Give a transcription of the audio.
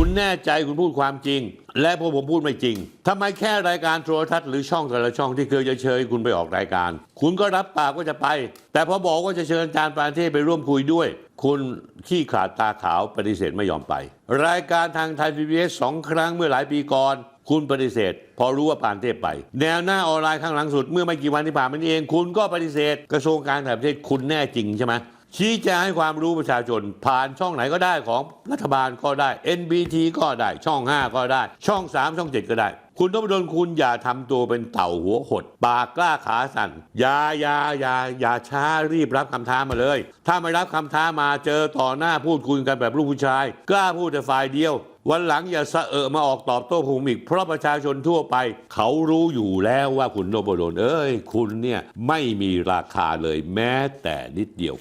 คุณแน่ใจคุณพูดความจริง และพวกผมพูดไม่จริงทำไมแค่รายการโทรทัศน์หรือช่องแต่ละช่องที่เคยจะเชิญคุณไปออกรายการ คุณก็รับปากว่าจะไป แต่พอบอกว่าจะเชิญอาจารย์ปานเทพไปร่วมคุยด้วย คุณขี้ขาดตาขาวปฏิเสธไม่ยอมไป รายการทางไทยพีบีเอสสองครั้งเมื่อหลายปีก่อนคุณปฏิเสธ พอรู้ว่าปานเทพไป แนวหน้าออนไลน์ข้างหลังสุดเมื่อไม่กี่วันที่ผ่านมานี้เอง คุณก็ปฏิเสธ กระทรวงการต่างประเทศคุณแน่จริงใช่ไหม ชี้แจงให้ความรู้ประชาชน ผ่านช่องไหนก็ได้ของรัฐบาลก็ได้ NBT ก็ได้ช่อง 5 ก็ได้ ช่อง 3 ช่อง 7 ก็ได้ คุณนพดลคุณอย่าทำตัวเป็นเต่าหัวหด ปากกล้าขาสั่นอย่าอย่าอย่าอย่าช้ารีบรับคำท้ามาเลย ถ้าไม่รับคำท้ามาเจอต่อหน้าพูดคุยกันแบบลูกผู้ชาย กล้าพูดแต่ฝ่ายเดียววันหลังอย่าสะเอะมาออกตอบโต้ผมอีก เพราะประชาชนทั่วไป เขารู้อยู่แล้วว่าคุณโนพดลเอ้ย คุณเนี่ยไม่มีราคาเลยแม้แต่นิดเดียว